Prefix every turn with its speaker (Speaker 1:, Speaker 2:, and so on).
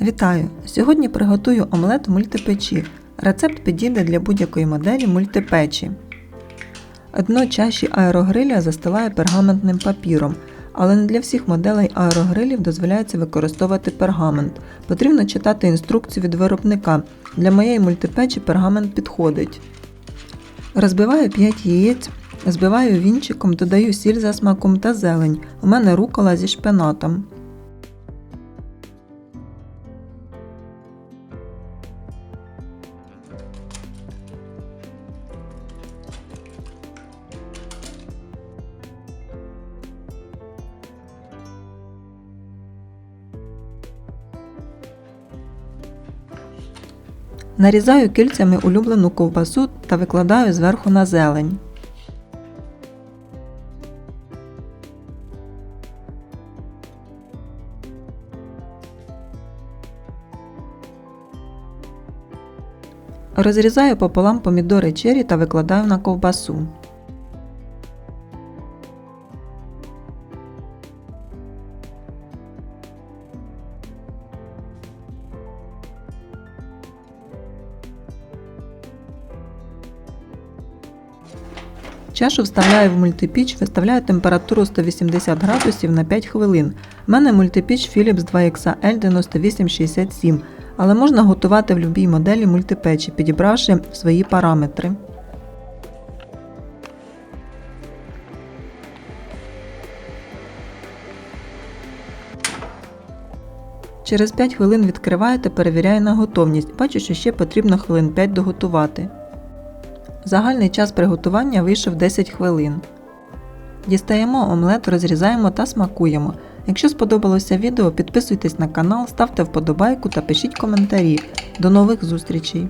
Speaker 1: Вітаю! Сьогодні приготую омлет в мультипечі. Рецепт підійде для будь-якої моделі мультипечі. Дно чаші аерогриля застилає пергаментним папіром, але не для всіх моделей аерогрилів дозволяється використовувати пергамент. Потрібно читати інструкцію від виробника. Для моєї мультипечі пергамент підходить. Розбиваю 5 яєць, збиваю вінчиком, додаю сіль за смаком та зелень. У мене рукола зі шпинатом. Нарізаю кільцями улюблену ковбасу та викладаю зверху на зелень. Розрізаю пополам помідори чері та викладаю на ковбасу. Чашу вставляю в мультипіч, виставляю температуру 180 градусів на 5 хвилин. У мене мультипіч Philips 2XL 9867, але можна готувати в будь-якій моделі мультипечі, підібравши свої параметри. Через 5 хвилин відкриваю та перевіряю на готовність. Бачу, що ще потрібно хвилин 5 доготувати. Загальний час приготування вийшов 10 хвилин. Дістаємо омлет, розрізаємо та смакуємо. Якщо сподобалося відео, підписуйтесь на канал, ставте вподобайку та пишіть коментарі. До нових зустрічей!